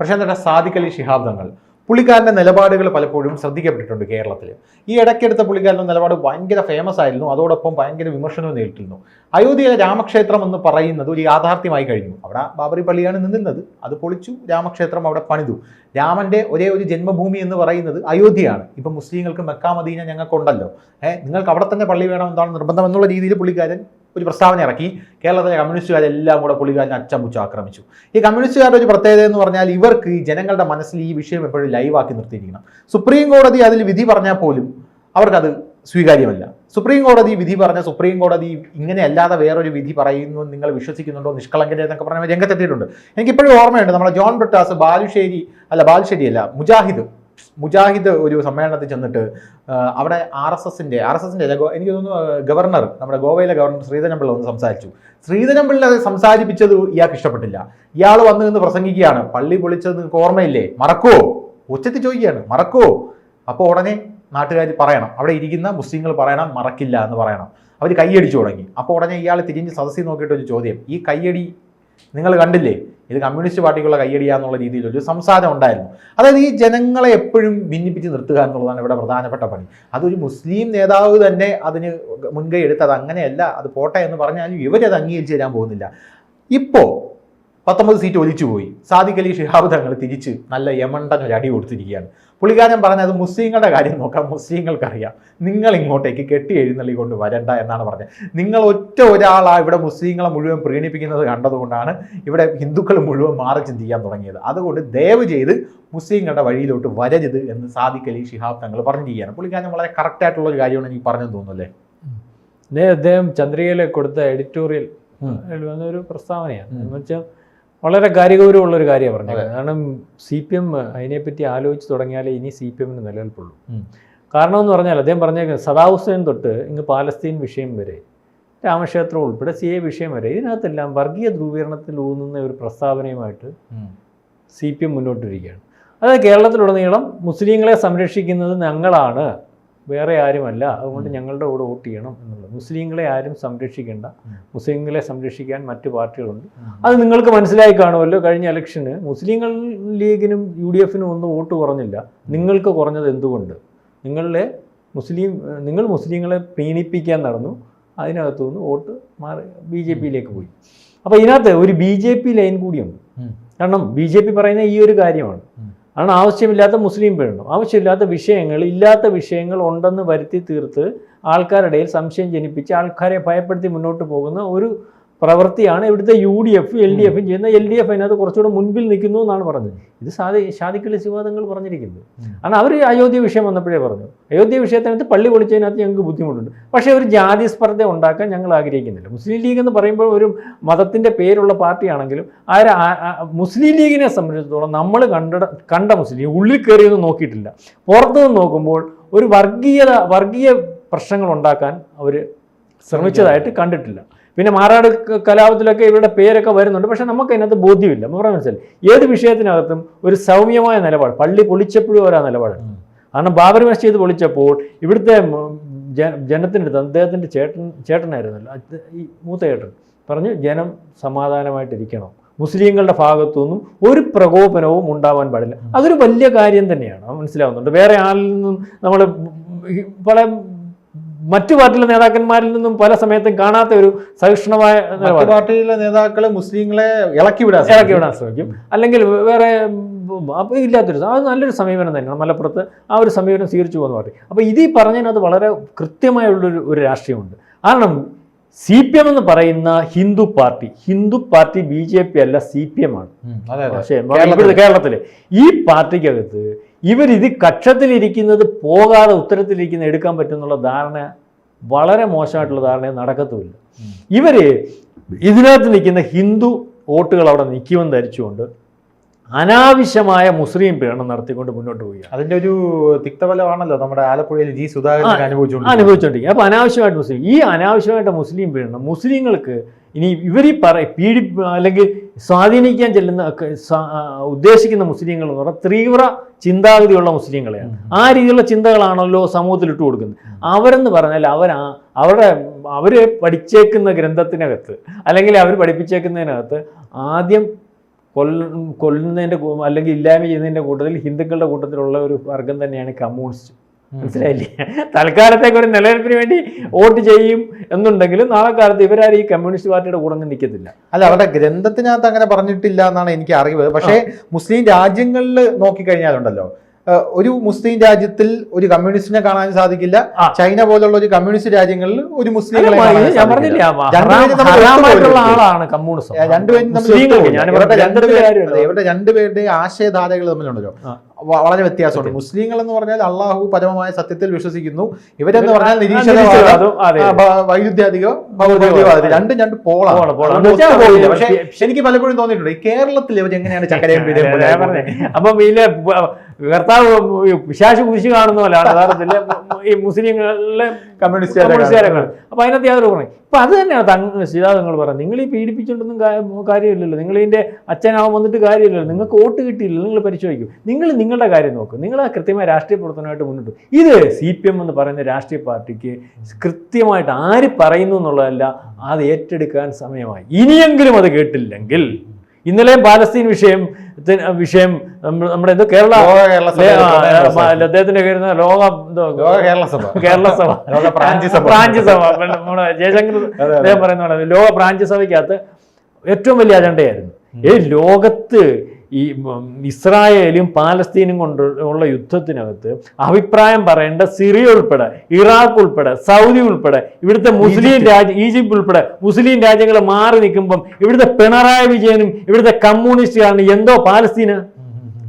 പ്രശാന്തയുടെ സാദിഖ് അലി ശിഹാബ് തങ്ങൾ? പുള്ളിക്കാരന്റെ നിലപാടുകൾ പലപ്പോഴും ശ്രദ്ധിക്കപ്പെട്ടിട്ടുണ്ട് കേരളത്തിൽ. ഈ ഇടയ്ക്കെടുത്ത പുള്ളിക്കാരന്റെ നിലപാട് ഭയങ്കര ഫേമസ് ആയിരുന്നു. അതോടൊപ്പം ഭയങ്കര വിമർശനവും നേരിട്ടിരുന്നു. അയോധ്യയിലെ രാമക്ഷേത്രം എന്ന് പറയുന്നത് ഒരു യാഥാർത്ഥ്യമായി കഴിഞ്ഞു. അവിടെ ബാബറി പള്ളിയാണ് നിന്നിരുന്നത്. അത് പൊളിച്ചു. രാമക്ഷേത്രം അവിടെ പണിതു. രാമന്റെ ഒരേ ഒരു ജന്മഭൂമി എന്ന് പറയുന്നത് അയോധ്യയാണ്. ഇപ്പം മുസ്ലിങ്ങൾക്ക് മെക്കാമദീന ഞങ്ങൾക്കുണ്ടല്ലോ. ഏഹ് നിങ്ങൾക്ക് അവിടെ തന്നെ പള്ളി വേണം എന്താണ് നിർബന്ധം എന്നുള്ള രീതിയിൽ പുള്ളിക്കാരൻ ഒരു പ്രസ്താവന ഇറക്കി. കേരളത്തിലെ കമ്മ്യൂണിസ്റ്റുകാരെല്ലാം കൂടെ പുള്ളിക്കാരനെ അച്ചമുച്ച് ആക്രമിച്ചു. ഈ കമ്മ്യൂണിസ്റ്റുകാരുടെ ഒരു പ്രത്യേകത എന്ന് പറഞ്ഞാൽ ഇവർക്ക് ഈ ജനങ്ങളുടെ മനസ്സിൽ ഈ വിഷയം എപ്പോഴും ലൈവാക്കി നിർത്തിയിരിക്കണം. സുപ്രീം കോടതി അതിൽ വിധി പറഞ്ഞാൽ പോലും അവർക്കത് സ്വീകാര്യമല്ല. സുപ്രീം കോടതി വിധി പറഞ്ഞ സുപ്രീം കോടതി ഇങ്ങനെ അല്ലാതെ വേറൊരു വിധി പറയുന്നു നിങ്ങൾ വിശ്വസിക്കുന്നുണ്ടോ? നിഷ്കളങ്കരെ എന്നൊക്കെ പറഞ്ഞ രംഗത്തെത്തിയിട്ടുണ്ട്. എനിക്കിപ്പോഴും ഓർമ്മയുണ്ട് നമ്മുടെ ജോൺ ബ്രിട്ടാസ് ബാലുശ്ശേരി അല്ല ബാലുശ്ശേരി അല്ല മുജാഹിദ്. മുജാഹിദ് ഒരു സമ്മേളനത്തിൽ ചെന്നിട്ട് അവിടെ ആർ എസ് എസിന്റെ ആർ എസ് എസിന്റെ എനിക്ക് തോന്നുന്നു ഗവർണർ നമ്മുടെ ഗോവയിലെ ഗവർണർ ശ്രീധരൻപിള്ള ഒന്ന് സംസാരിച്ചു. ശ്രീധരൻപിള്ള അത് സംസാരിപ്പിച്ചത് ഇയാൾക്ക് ഇഷ്ടപ്പെട്ടില്ല. ഇയാൾ വന്ന് നിന്ന് പ്രസംഗിക്കുകയാണ്. പള്ളി പൊളിച്ചത് നിങ്ങൾക്ക് ഓർമ്മയില്ലേ? മറക്കുവോ? ഉച്ചത്തിൽ ചോദിക്കുകയാണ്. മറക്കുവോ? അപ്പോൾ ഉടനെ നാട്ടുകാർ പറയണം. അവിടെ ഇരിക്കുന്ന മുസ്ലിങ്ങൾ പറയണം മറക്കില്ല എന്ന് പറയണം. അവർ കൈയടിച്ചു തുടങ്ങി. അപ്പോൾ ഉടനെ ഇയാൾ തിരിഞ്ഞ് സദസ്സിൽ നോക്കിയിട്ട് ഒരു ചോദ്യം. ഈ കൈയടി നിങ്ങൾ കണ്ടില്ലേ? ഇത് കമ്മ്യൂണിസ്റ്റ് പാർട്ടിക്കുള്ള കയ്യടിയാന്നുള്ള രീതിയിൽ ഒരു സംസാരം ഉണ്ടായിരുന്നു. അതായത് ഈ ജനങ്ങളെ എപ്പോഴും ഭിന്നിപ്പിച്ച് നിർത്തുക എന്നുള്ളതാണ് ഇവിടെ പ്രധാനപ്പെട്ട പണി. അതൊരു മുസ്ലിം നേതാവ് തന്നെ അതിന് മുൻകൈ എടുത്ത് അത് അങ്ങനെയല്ല അത് പോട്ടെ എന്ന് പറഞ്ഞാലും ഇവരത് അംഗീകരിച്ച് തരാൻ പോകുന്നില്ല. ഇപ്പോൾ പത്തൊമ്പത് സീറ്റ് ഒലിച്ചു പോയി സാദിഖ് അലി ഷിഹാബ് തങ്ങൾ തിരിച്ച് നല്ല യമണ്ടൻ ഒരു അടി കൊടുത്തിരിക്കുകയാണ്. പുള്ളിക്കാരൻ പറഞ്ഞത് മുസ്ലിങ്ങളുടെ കാര്യം നോക്കാം മുസ്ലിങ്ങൾക്കറിയാം. നിങ്ങൾ ഇങ്ങോട്ടേക്ക് കെട്ടി എഴുന്നള്ളി കൊണ്ട് വരണ്ട എന്നാണ് പറഞ്ഞത്. നിങ്ങൾ ഒറ്റ ഒരാളാണ് ഇവിടെ മുസ്ലിങ്ങളെ മുഴുവൻ പ്രീണിപ്പിക്കുന്നത് കണ്ടതുകൊണ്ടാണ് ഇവിടെ ഹിന്ദുക്കൾ മുഴുവൻ മാറി ചിന്തിക്കാൻ തുടങ്ങിയത്. അതുകൊണ്ട് ദയവ് ചെയ്ത് മുസ്ലിങ്ങളുടെ വഴിയിലോട്ട് വരരുത് എന്ന് സാദിഖ് അലി ഷിഹാബ് തങ്ങൾ പറഞ്ഞിരിക്കുകയാണ് പുള്ളിക്കാരൻ വളരെ കറക്റ്റായിട്ടുള്ള ഒരു കാര്യമാണ് എനിക്ക് പറഞ്ഞു തോന്നുന്നല്ലേ? അദ്ദേഹം ചന്ദ്രികയിലെ കൊടുത്ത എഡിറ്റോറിയൽ. ഒരു പ്രസ്താവനയാണ്. എന്ന് വെച്ചാൽ വളരെ കാര്യഗൗരവമുള്ള ഒരു കാര്യമാണ് പറഞ്ഞത്. കാരണം സി പി എം അതിനെപ്പറ്റി ആലോചിച്ച് തുടങ്ങിയാലേ ഇനി സി പി എമ്മിന് നിലനിൽപ്പുള്ളൂ. കാരണം എന്ന് പറഞ്ഞാൽ അദ്ദേഹം പറഞ്ഞേക്കുന്നത് സദാം ഹുസൈൻ തൊട്ട് ഇങ്ങ് പാലസ്തീൻ വിഷയം വരെ രാമക്ഷേത്രം ഉൾപ്പെടെ സി എ വിഷയം വരെ ഇതിനകത്തെല്ലാം വർഗീയ ധ്രുവീകരണത്തിൽ ഊന്നുന്ന ഒരു പ്രസ്താവനയുമായിട്ട് സി പി എം മുന്നോട്ടിരിക്കുകയാണ് അതായത് കേരളത്തിലുടനീളം മുസ്ലിങ്ങളെ സംരക്ഷിക്കുന്നത് ഞങ്ങളാണ്. വേറെ ആരുമല്ല. അതുകൊണ്ട് ഞങ്ങളുടെ കൂടെ വോട്ട് ചെയ്യണം എന്നുള്ളത്. മുസ്ലിങ്ങളെ ആരും സംരക്ഷിക്കേണ്ട. മുസ്ലിങ്ങളെ സംരക്ഷിക്കാൻ മറ്റു പാർട്ടികളുണ്ട്. അത് നിങ്ങൾക്ക് മനസ്സിലായി കാണുമല്ലോ. കഴിഞ്ഞ ഇലക്ഷന് മുസ്ലിങ്ങൾ ലീഗിനും യു ഡി എഫിനും ഒന്നും വോട്ട് കുറഞ്ഞില്ല. നിങ്ങൾക്ക് കുറഞ്ഞത് എന്തുകൊണ്ട്? നിങ്ങളിലെ മുസ്ലിം നിങ്ങൾ മുസ്ലിങ്ങളെ പ്രീണിപ്പിക്കാൻ നടന്നു. അതിനകത്തു നിന്ന് വോട്ട് മാറി ബി ജെ പിയിലേക്ക് പോയി. അപ്പോൾ ഇതിനകത്ത് ഒരു ബി ജെ പി ലൈൻ കൂടിയുണ്ട്. കാരണം ബി ജെ പി പറയുന്ന ഈ ഒരു കാര്യമാണ്. കാരണം ആവശ്യമില്ലാത്ത മുസ്ലിം പെണ്ണു. ആവശ്യമില്ലാത്ത വിഷയങ്ങൾ ഇല്ലാത്ത വിഷയങ്ങൾ ഉണ്ടെന്ന് വരുത്തി തീർത്ത് ആൾക്കാരുടെ സംശയം ജനിപ്പിച്ച് ആൾക്കാരെ ഭയപ്പെടുത്തി മുന്നോട്ട് പോകുന്ന ഒരു പ്രവൃത്തിയാണ് ഇവിടുത്തെ U D F L D എഫും ചെയ്യുന്ന എൽ ഡി എഫ് അതിനകത്ത് കുറച്ചുകൂടെ മുൻപിൽ നിൽക്കുന്നു എന്നാണ് പറഞ്ഞത്. ഇത് സാധി ഷാദിക്കലി സിവാദങ്ങൾ പറഞ്ഞിരിക്കുന്നത്. കാരണം അവർ അയോധ്യ വിഷയം വന്നപ്പോഴേ പറഞ്ഞു. അയോധ്യ വിഷയത്തിനകത്ത് പള്ളി പൊളിച്ചതിനകത്ത് ഞങ്ങൾക്ക് ബുദ്ധിമുട്ടുണ്ട്. പക്ഷേ ഒരു ജാതി സ്പർദ്ധ ഉണ്ടാക്കാൻ ഞങ്ങൾ ആഗ്രഹിക്കുന്നില്ല. മുസ്ലിം ലീഗ് എന്ന് പറയുമ്പോൾ ഒരു മതത്തിന്റെ പേരുള്ള പാർട്ടിയാണെങ്കിലും ആര് മുസ്ലിം ലീഗിനെ സംബന്ധിച്ചിടത്തോളം നമ്മൾ കണ്ട കണ്ട മുസ്ലിം ലീഗ് ഉള്ളിൽ കയറിയൊന്നും നോക്കിയിട്ടില്ല. പുറത്തു നിന്ന് നോക്കുമ്പോൾ ഒരു വർഗീയത വർഗീയ പ്രശ്നങ്ങൾ ഉണ്ടാക്കാൻ അവർ ശ്രമിച്ചതായിട്ട് കണ്ടിട്ടില്ല. പിന്നെ മാറാട് കലാപത്തിലൊക്കെ ഇവരുടെ പേരൊക്കെ വരുന്നുണ്ട്. പക്ഷെ നമുക്ക് അതിനകത്ത് ബോധ്യമില്ല. പറയാൻ മനസ്സിലായി. ഏത് വിഷയത്തിനകത്തും ഒരു സൗമ്യമായ നിലപാട് പള്ളി പൊളിച്ചപ്പോഴും ഒരാ നിലപാടാണ് ഉം. കാരണം ബാബരി മസ്ജിദ് പൊളിച്ചപ്പോൾ ഇവിടുത്തെ ജനത്തിന്റെ അടുത്ത് ജനത്തിനടുത്ത് അദ്ദേഹത്തിന്റെ ചേട്ടൻ ചേട്ടനായിരുന്നല്ലോ ഈ മൂത്ത ചേട്ടൻ പറഞ്ഞു ജനം സമാധാനമായിട്ടിരിക്കണം. മുസ്ലിങ്ങളുടെ ഭാഗത്തുനിന്നും ഒരു പ്രകോപനവും ഉണ്ടാവാൻ പാടില്ല. അതൊരു വലിയ കാര്യം തന്നെയാണ്. മനസ്സിലാവുന്നുണ്ട്. വേറെ ആളിൽ നിന്നും നമ്മൾ പല മറ്റു പാർട്ടിയിലെ നേതാക്കന്മാരിൽ നിന്നും പല സമയത്തും കാണാത്ത ഒരു സഹിഷ്ണുമായ പാർട്ടിയിലെ നേതാക്കൾ മുസ്ലിങ്ങളെ ഇളക്കി വിടാൻ ഇളക്കി ശ്രമിക്കും. വിടാൻ ശ്രമിക്കും. അല്ലെങ്കിൽ വേറെ ഇല്ലാത്തൊരു അത് നല്ലൊരു സമീപനം തന്നെയാണ്. മലപ്പുറത്ത് ആ ഒരു സമീപനം സ്വീകരിച്ചു പോകുന്ന പാർട്ടി. അപ്പോൾ ഇത് ഈ പറഞ്ഞതിനകത്ത് വളരെ കൃത്യമായുള്ളൊരു ഒരു രാഷ്ട്രീയമുണ്ട്. കാരണം സി പി എം എന്ന് പറയുന്ന Hindu party Hindu party B J P അല്ല സി പി എം ആണ്. കേരളത്തിൽ ഈ പാർട്ടിക്കകത്ത് ഇവരിത് കക്ഷത്തിലിരിക്കുന്നത് പോകാതെ ഉത്തരത്തിലിരിക്കുന്ന എടുക്കാൻ പറ്റുന്നുള്ള ധാരണ വളരെ മോശമായിട്ടുള്ള ധാരണ നടക്കത്തുമില്ല. ഇവർ ഇവർ ഇതിനകത്ത് നിൽക്കുന്ന ഹിന്ദു വോട്ടുകൾ അവിടെ നിൽക്കുമെന്ന് ധരിച്ചുകൊണ്ട് അനാവശ്യമായ മുസ്ലിം പീഡനം നടത്തിക്കൊണ്ട് മുന്നോട്ട് പോവുക അതിന്റെ ഒരു തിക്തഫലമാണല്ലോ നമ്മുടെ ആലപ്പുഴയിൽ ജി സുധാകരൻ അനുഭവിച്ചുകൊണ്ട് അനുഭവിച്ചുകൊണ്ടിരിക്കുക. അപ്പോൾ അനാവശ്യമായിട്ട് മുസ്ലിം ഈ അനാവശ്യമായിട്ട് മുസ്ലിം പീഡനം മുസ്ലിങ്ങൾക്ക് ഇനി ഇവർ ഈ പറ പീഡി അല്ലെങ്കിൽ സ്വാധീനിക്കാൻ ചെല്ലുന്ന ഉദ്ദേശിക്കുന്ന മുസ്ലിങ്ങൾ എന്ന് പറഞ്ഞാൽ തീവ്ര ചിന്താഗതിയുള്ള മുസ്ലിങ്ങളെയാണ്. ആ രീതിയിലുള്ള ചിന്തകളാണല്ലോ സമൂഹത്തിൽ ഇട്ട് കൊടുക്കുന്നത്. അവരെന്ന് പറഞ്ഞാൽ അവർ അവരുടെ അവർ പഠിച്ചേക്കുന്ന ഗ്രന്ഥത്തിനകത്ത് അല്ലെങ്കിൽ അവർ പഠിപ്പിച്ചേക്കുന്നതിനകത്ത് ആദ്യം കൊല്ല കൊല്ലുന്നതിന്റെ അല്ലെങ്കിൽ ഇല്ലായ്മ ചെയ്യുന്നതിന്റെ കൂട്ടത്തിൽ ഹിന്ദുക്കളുടെ കൂട്ടത്തിലുള്ള ഒരു വർഗം തന്നെയാണ് കമ്മ്യൂണിസ്റ്റ്. മനസ്സിലായില്ലേ? തൽക്കാലത്തേക്ക് ഒരു നിലനിൽപ്പിന് വേണ്ടി വോട്ട് ചെയ്യും എന്നുണ്ടെങ്കിലും നാളെ കാലത്ത് ഇവരാരും ഈ കമ്മ്യൂണിസ്റ്റ് പാർട്ടിയുടെ കൂടെ അങ്ങ് നിൽക്കത്തില്ല. അല്ല അവരുടെ ഗ്രന്ഥത്തിനകത്ത് അങ്ങനെ പറഞ്ഞിട്ടില്ല എന്നാണ് എനിക്ക് അറിവ് പക്ഷേ മുസ്ലിം രാജ്യങ്ങളിൽ നോക്കിക്കഴിഞ്ഞാലുണ്ടല്ലോ ഒരു മുസ്ലിം രാജ്യത്തിൽ ഒരു കമ്മ്യൂണിസ്റ്റിനെ കാണാൻ സാധിക്കില്ല. ചൈന പോലുള്ള ഒരു കമ്മ്യൂണിസ്റ്റ് രാജ്യങ്ങളിൽ ഒരു മുസ്ലിം മുസ്ലിങ്ങളെ രണ്ടുപേരും ഇവരുടെ രണ്ടുപേരുടെ ആശയധാരകൾ തമ്മിലുണ്ടല്ലോ. വളരെ വ്യത്യാസമുണ്ട്. മുസ്ലിങ്ങൾ എന്ന് പറഞ്ഞാൽ അള്ളാഹു പരമമായ സത്യത്തിൽ വിശ്വസിക്കുന്നു. ഇവരെന്ന് പറഞ്ഞാൽ നിരീക്ഷണവാദം. വൈരുദ്ധ്യാധികോ ഭൗതികവാദം രണ്ടും രണ്ട് പോളാണ്. പക്ഷേ എനിക്ക് പലപ്പോഴും തോന്നിയിട്ടുണ്ട് ഈ കേരളത്തിൽ ഇവർ എങ്ങനെയാണ് ചക്കരയും. അപ്പം പിന്നെ കർത്താവ് വിശാശ കുരിശ് കാണുന്ന പോലെയാണ് യഥാർത്ഥത്തിൽ ഈ മുസ്ലിങ്ങളിലെ കമ്മ്യൂണിസ്റ്റ് കമ്മ്യൂണിസ്റ്റുകാരങ്ങൾ അപ്പൊ അതിനകത്ത് യാതൊരു പറഞ്ഞു ഇപ്പൊ അത് തന്നെയാണ് തങ്ങൾ സീതാ നിങ്ങൾ പറയുന്നത്. നിങ്ങൾ ഈ പീഡിപ്പിച്ചുകൊണ്ടൊന്നും കാര്യമില്ലല്ലോ. നിങ്ങൾ ഇതിന്റെ അച്ഛനാവാൻ വന്നിട്ട് കാര്യമില്ലല്ലോ. നിങ്ങൾക്ക് വോട്ട് കിട്ടിയില്ല. നിങ്ങൾ പരിശോധിക്കും. നിങ്ങൾ നിങ്ങളുടെ കാര്യം നോക്കും. നിങ്ങൾ ആ കൃത്യമായ രാഷ്ട്രീയ പ്രവർത്തനമായിട്ട് മുന്നോട്ട്. ഇത് സി പി എം എന്ന് പറയുന്ന രാഷ്ട്രീയ പാർട്ടിക്ക് കൃത്യമായിട്ട് ആര് പറയുന്നു എന്നുള്ളതല്ല അത് ഏറ്റെടുക്കാൻ സമയമായി. ഇനിയെങ്കിലും അത് കേട്ടില്ലെങ്കിൽ ഇന്നലെയും പാലസ്തീൻ വിഷയം വിഷയം നമ്മ- നമ്മുടെ എന്തോ കേരള അദ്ദേഹത്തിന്റെ കയറുന്ന ലോക കേരള സഭ. കേരള സഭ. പ്രാഞ്ചി സഭ. പ്രാഞ്ചി സഭ. പിന്നെ നമ്മുടെ ജയശങ്കർ. അദ്ദേഹം പറയുന്ന ലോക പ്രാഞ്ചി സഭയ്ക്കകത്ത് ഏറ്റവും വലിയ അജണ്ടയായിരുന്നു. ഈ ലോകത്ത് ഈ ഇസ്രായേലും പാലസ്തീനും കൊണ്ട് ഉള്ള യുദ്ധത്തിനകത്ത് അഭിപ്രായം പറയേണ്ട സിറിയ ഉൾപ്പെടെ ഇറാഖ് ഉൾപ്പെടെ സൗദി ഉൾപ്പെടെ ഇവിടുത്തെ മുസ്ലിം രാജ്യം ഈജിപ്ത് ഉൾപ്പെടെ മുസ്ലിം രാജ്യങ്ങൾ മാറി നിൽക്കുമ്പം ഇവിടുത്തെ പിണറായി വിജയനും ഇവിടുത്തെ കമ്മ്യൂണിസ്റ്റുകാരനും എന്തോ പാലസ്തീന്?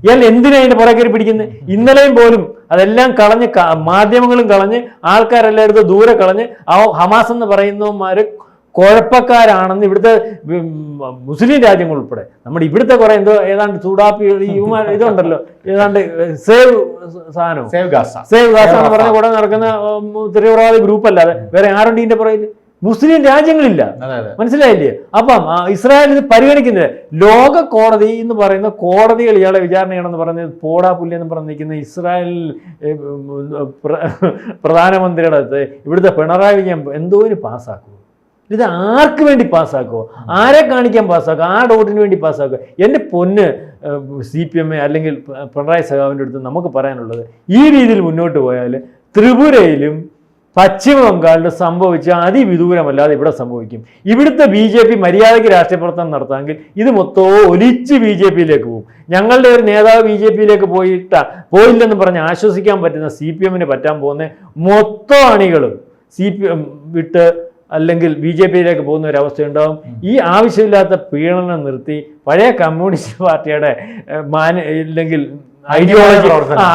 ഇയാൾ എന്തിനാ അതിന്റെ പുറകെ പിടിക്കുന്നത് ഇന്നലെയും പോലും അതെല്ലാം കളഞ്ഞ് മാധ്യമങ്ങളും കളഞ്ഞ് ആൾക്കാരെല്ലാം എടുത്ത് ദൂരെ കളഞ്ഞ് ആ ഹമാസ് എന്ന് പറയുന്നവന്മാര് കുഴപ്പക്കാരാണെന്ന് ഇവിടുത്തെ മുസ്ലിം രാജ്യങ്ങൾ ഉൾപ്പെടെ. നമ്മുടെ ഇവിടുത്തെ കുറെ എന്തോ ഏതാണ്ട് ചൂടാപ്പി ഇതുണ്ടല്ലോ. ഏതാണ്ട് സേവ് സാധനവും സേവ് ഗാസ. സേവ് ഗാസ എന്ന് പറഞ്ഞ കൂടെ നടക്കുന്ന തീവ്രവാദി ഗ്രൂപ്പ് അല്ലാതെ വേറെ ആരുണ്ട് ഇതിന്റെ പുറകിൽ മുസ്ലിം രാജ്യങ്ങളില്ല. മനസ്സിലായില്ലേ? അപ്പം ഇസ്രായേൽ ഇത് പരിഗണിക്കുന്നില്ല ലോക കോടതി എന്ന് പറയുന്ന കോടതികൾ ഇയാളെ വിചാരണ ചെയ്യണമെന്ന് പറഞ്ഞത് പോടാ പുല്ല് എന്ന് പറഞ്ഞ് നിൽക്കുന്ന ഇസ്രായേൽ പ്രധാനമന്ത്രിയുടെ അടുത്ത് ഇവിടുത്തെ പിണറായി വിജയൻ എന്തോന് പാസ്സാക്കുമോ ഇത് ആർക്ക് വേണ്ടി പാസ്സാക്കുമോ ആരെ കാണിക്കാൻ പാസ്സാക്കുക? ആ ഡോട്ടിന് വേണ്ടി പാസ്സാക്കുക? എന്റെ പൊന്ന് സി പി എം എ അല്ലെങ്കിൽ പിണറായി സഖാവിന്റെ അടുത്ത് നമുക്ക് പറയാനുള്ളത് ഈ രീതിയിൽ മുന്നോട്ട് പോയാൽ ത്രിപുരയിലും പശ്ചിമ ബംഗാളിൽ സംഭവിച്ച അതിവിദൂരമല്ലാതെ ഇവിടെ സംഭവിക്കും. ഇവിടുത്തെ ബി ജെ പി മര്യാദയ്ക്ക് രാഷ്ട്രീയ പ്രവർത്തനം നടത്താമെങ്കിൽ ഇത് മൊത്തവും ഒലിച്ച് ബി ജെ പിയിലേക്ക് പോകും. ഞങ്ങളുടെ ഒരു നേതാവ് ബി ജെ പിയിലേക്ക് പോയിട്ട പോയില്ലെന്ന് പറഞ്ഞ് ആശ്വസിക്കാൻ പറ്റുന്ന സി പി എമ്മിന് പറ്റാൻ പോകുന്ന മൊത്തം അണികളും സി പി എം വിട്ട് അല്ലെങ്കിൽ ബി ജെ പിയിലേക്ക് പോകുന്ന ഒരു അവസ്ഥയുണ്ടാവും ഈ ആവശ്യമില്ലാത്ത പീഡനം നിർത്തി പഴയ കമ്മ്യൂണിസ്റ്റ് പാർട്ടിയുടെ മാന ഇല്ലെങ്കിൽ ഐഡിയോളജി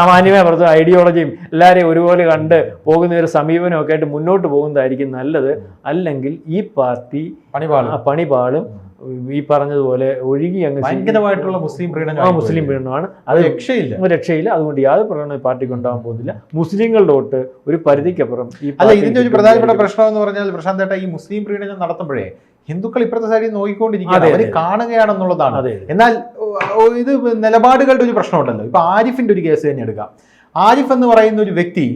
മാന്യമായ പ്രവർത്തനം ഐഡിയോളജിയും എല്ലാവരെയും ഒരുപോലെ കണ്ട് പോകുന്ന ഒരു സമീപനമൊക്കെ ആയിട്ട് മുന്നോട്ട് പോകുന്നതായിരിക്കും നല്ലത്. അല്ലെങ്കിൽ ഈ പാർട്ടി പണിപാളും. ഈ പറഞ്ഞതുപോലെ ഒഴുകി അങ്ങ് ഭയങ്കരമായിട്ടുള്ള മുസ്ലിം ആ മുസ്ലിം പീഡനമാണ്. അത് രക്ഷയില്ല. രക്ഷയില്ല. അതുകൊണ്ട് യാതൊരു പ്രകടനം പാർട്ടിക്ക് ഉണ്ടാകാൻ പോകുന്നില്ല. മുസ്ലിങ്ങളുടെ വോട്ട് ഒരു പരിധിക്കപ്പുറം ഈ അല്ല ഇതിന്റെ ഒരു പ്രധാനപ്പെട്ട പ്രശ്നം എന്ന് പറഞ്ഞാൽ പ്രശാന്ത് ഏട്ടാ ഈ മുസ്ലിം പ്രീണനം നടത്തുമ്പോഴേ ഹിന്ദുക്കൾ ഇപ്പുറത്തെ സൈഡിൽ നോക്കിക്കൊണ്ടിരിക്കുകയാണ് അവർ. കാണുകയാണെന്നുള്ളതാണ്. എന്നാൽ ഇത് നിലപാടുകളുടെ ഒരു പ്രശ്നമുണ്ടല്ലോ. ഇപ്പൊ ആരിഫിന്റെ ഒരു കേസ് തന്നെ എടുക്കാം. ആരിഫ് എന്ന് പറയുന്ന ഒരു വ്യക്തി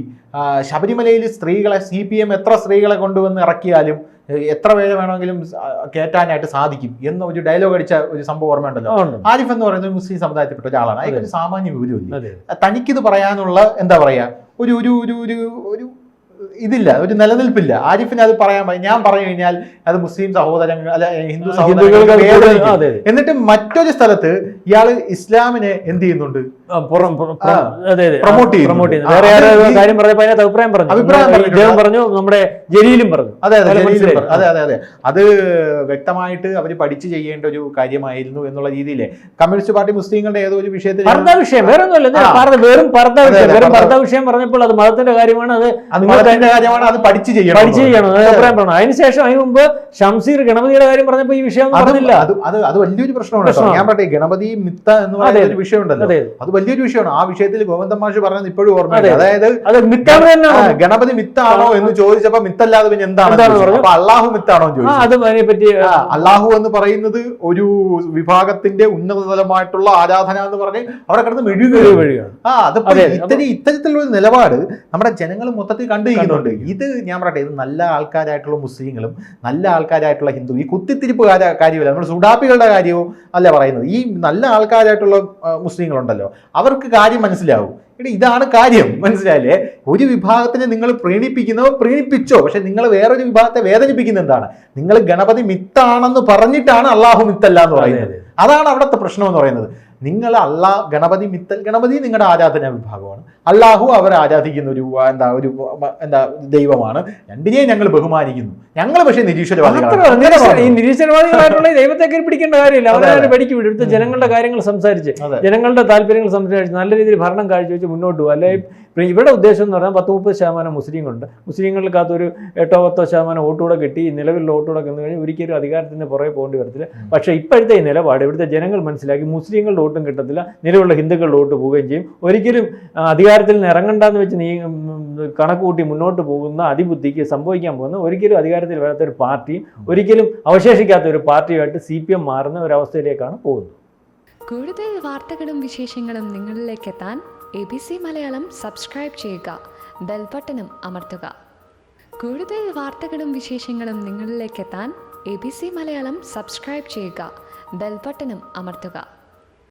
ശബരിമലയിൽ സ്ത്രീകളെ സി പി എം എത്ര സ്ത്രീകളെ കൊണ്ടുവന്ന് ഇറക്കിയാലും എത്ര പേര് വേണമെങ്കിലും കേറ്റാനായിട്ട് കയറ്റാനായിട്ട് സാധിക്കും എന്ന ഒരു ഡയലോഗ് അടിച്ച ഒരു സംഭവം ഓർമ്മയുണ്ടല്ലോ. ആരിഫ് എന്ന് പറയുന്നത് മുസ്ലിം സമുദായത്തിൽപ്പെട്ട ഒരാളാണ്. അയാൾക്ക് ഒരു സാമാന്യ വിവരമില്ല അതെ. തനിക്കിത് പറയാനുള്ള എന്താ പറയാ? ഒരു ഒരു ഒരു ഒരു ഇതില്ല ഒരു നിലനിൽപ്പില്ല. ആരിഫിന് അത് പറയാൻ പറ്റും ഞാൻ പറഞ്ഞു കഴിഞ്ഞാൽ അത് മുസ്ലിം സഹോദരങ്ങൾ അല്ല ഹിന്ദു സഹോദരങ്ങൾ എന്നിട്ട് മറ്റൊരു സ്ഥലത്ത് ഇയാൾ ഇസ്ലാമിനെ എന്ത് ചെയ്യുന്നുണ്ട്. പ്രൊമോട്ട് ചെയ്യുന്നു വേറെ കാര്യം പറഞ്ഞപ്പോൾ അതിനകത്ത് അഭിപ്രായം പറഞ്ഞു. അഭിപ്രായം പറഞ്ഞു നമ്മുടെ ജലീലും പറഞ്ഞു. അതെ അതെ അതെ അതെ അതെ. അത് വ്യക്തമായിട്ട് അവർ പഠിച്ചു ചെയ്യേണ്ട ഒരു കാര്യമായിരുന്നു എന്നുള്ള രീതിയിൽ കമ്മ്യൂണിസ്റ്റ് പാർട്ടി മുസ്ലിങ്ങളുടെ ഏതോ ഒരു വിഷയത്തിൽ പർദ്ദ വിഷയം വേറെ ഒന്നുമില്ല വെറും പർദ്ദ വിഷയം. വെറും പർദ്ദ. പർദ്ദ വിഷയം പറഞ്ഞപ്പോൾ അത് മതത്തിന്റെ കാര്യമാണ്. അത് കാര്യമാണ് അത് പഠിച്ചു ചെയ്യണം പഠിച്ചു ചെയ്യണം. അഭിപ്രായം പറഞ്ഞു. അതിനുശേഷം അതിന് മുമ്പ് ഷംസീർ ഗണപതിയുടെ കാര്യം പറഞ്ഞപ്പോൾ ഈ വിഷയം പറഞ്ഞില്ല അത് അത് അത് വലിയൊരു പ്രശ്നമാണ്. ഞാൻ പറയട്ടെ ഗണപതി മിത്ത എന്ന് പറയുന്ന വിഷയം ഒരു വിഷയമുണ്ടല്ലോ. അതെ. അത് വലിയൊരു വിഷയമാണ്. ആ വിഷയത്തിൽ ഗോവിന്ദൻ മാഷ് പറഞ്ഞത് ഇപ്പോഴും ഓർമ്മയുണ്ട്. അതായത് ഗണപതി മിത്താണോ എന്ന് ചോദിച്ചപ്പോ മിത്തല്ലാതെ പിന്നെ എന്താണ്. അള്ളാഹു മിത്താണോ എന്ന് ചോദിച്ചു. അള്ളാഹു എന്ന് പറയുന്നത് ഒരു വിഭാഗത്തിന്റെ ഉന്നതതലമായിട്ടുള്ള ആരാധന എന്ന് പറഞ്ഞ് അവിടെ കിടന്ന് ഒരു മെഴുകുക ആ അത് അതെ, ഇത്തരം ഇത്തരത്തിലുള്ള നിലപാട് നമ്മുടെ ജനങ്ങൾ മൊത്തത്തിൽ കണ്ടിരിക്കുന്നു പറയുന്നുണ്ട് ഇത് ഞാൻ പറയട്ടെ ഇത് നല്ല ആൾക്കാരായിട്ടുള്ള മുസ്ലിങ്ങളും നല്ല ആൾക്കാരായിട്ടുള്ള ഹിന്ദു ഈ കുത്തിത്തിരിപ്പ് കാര്യമില്ല നമ്മൾ സുഡാപ്പികളുടെ കാര്യവും അല്ല പറയുന്നത്. ഈ നല്ല ആൾക്കാരായിട്ടുള്ള മുസ്ലിങ്ങളുണ്ടല്ലോ അവർക്ക് കാര്യം മനസ്സിലാവും. എടി ഇതാണ് കാര്യം മനസ്സിലായില്ലേ? ഒരു വിഭാഗത്തിനെ നിങ്ങൾ പ്രീണിപ്പിക്കുന്നോ പ്രീണിപ്പിച്ചോ പക്ഷെ നിങ്ങൾ വേറൊരു വിഭാഗത്തെ വേദനിപ്പിക്കുന്ന എന്താണ്? നിങ്ങൾ ഗണപതി മിത്താണെന്ന് പറഞ്ഞിട്ടാണ് അള്ളാഹു മിത്തല്ല എന്ന് പറയുന്നത്. അതാണ് അവിടുത്തെ പ്രശ്നം എന്ന് പറയുന്നത്. നിങ്ങൾ അള്ളാ ഗണപതി മിത്തൽ ഗണപതി നിങ്ങളുടെ ആരാധനാ വിഭാഗമാണ്. അള്ളാഹു അവർ ആരാധിക്കുന്ന ഒരു എന്താ ഒരു എന്താ ദൈവമാണ്. രണ്ടിനെയും ഞങ്ങൾ ബഹുമാനിക്കുന്നു. ഞങ്ങൾ പക്ഷേ നിരീശ്വരവാദികളാണ്. ഈ. നിരീശ്വരവാദികളായിട്ടുള്ള ദൈവത്തെ പിടിക്കേണ്ട കാര്യമില്ല. അവരെ. പഠിക്കും ഇവിടുത്തെ ജനങ്ങളുടെ കാര്യങ്ങൾ സംസാരിച്ച് ജനങ്ങളുടെ താല്പര്യങ്ങൾ സംസാരിച്ച് നല്ല രീതിയിൽ ഭരണം കാഴ്ച വെച്ച് മുന്നോട്ട് പോകും അല്ലെ ഇവിടെ ഉദ്ദേശം എന്ന് പറഞ്ഞാൽ പത്ത് മുപ്പത് ശതമാനം മുസ്ലിങ്ങളുണ്ട്. മുസ്ലിങ്ങൾക്കകത്ത് ഒരു എട്ടോ പത്തോ ശതമാനം വോട്ടുകൂടെ കിട്ടി. നിലവിലുള്ള വോട്ടുകൂടെ കിന്നു കഴിഞ്ഞാൽ ഒരിക്കലും അധികാരത്തിന് പുറകെ പോകേണ്ടി വരത്തില്ല. പക്ഷേ ഇപ്പോഴത്തെ ഈ നിലപാട് ഇവിടുത്തെ ജനങ്ങൾ മനസ്സിലാക്കി. മുസ്ലിങ്ങളുടെ വോട്ടും കിട്ടത്തില്ല. നിലവിലുള്ള ഹിന്ദുക്കളുടെ വോട്ട് പോവുകയും ചെയ്യും. ഒരിക്കലും അധികാരത്തിൽ നിന്ന് ഇറങ്ങണ്ടെന്ന് വെച്ച് നീ കണക്ക് കൂട്ടി മുന്നോട്ട് പോകുന്ന അതിബുദ്ധിക്ക് സംഭവിക്കാൻ പോകുന്ന ഒരിക്കലും അധികാരത്തിൽ വരാത്ത ഒരു പാർട്ടിയും ഒരിക്കലും അവശേഷിക്കാത്ത ഒരു പാർട്ടിയുമായിട്ട് സി പി എം മാറുന്ന ഒരവസ്ഥയിലേക്കാണ് പോകുന്നത്. കൂടുതൽ വാർത്തകളും വിശേഷങ്ങളും നിങ്ങളിലേക്ക് എത്താൻ A B C Malayalam subscribe ചെയ്യുക. ബെൽബട്ടനും അമർത്തുക. കൂടുതൽ വാർത്തകളും വിശേഷങ്ങളും നിങ്ങളിലേക്ക് എത്താൻ A B C Malayalam subscribe ചെയ്യുക. ബെൽബട്ടനും അമർത്തുക.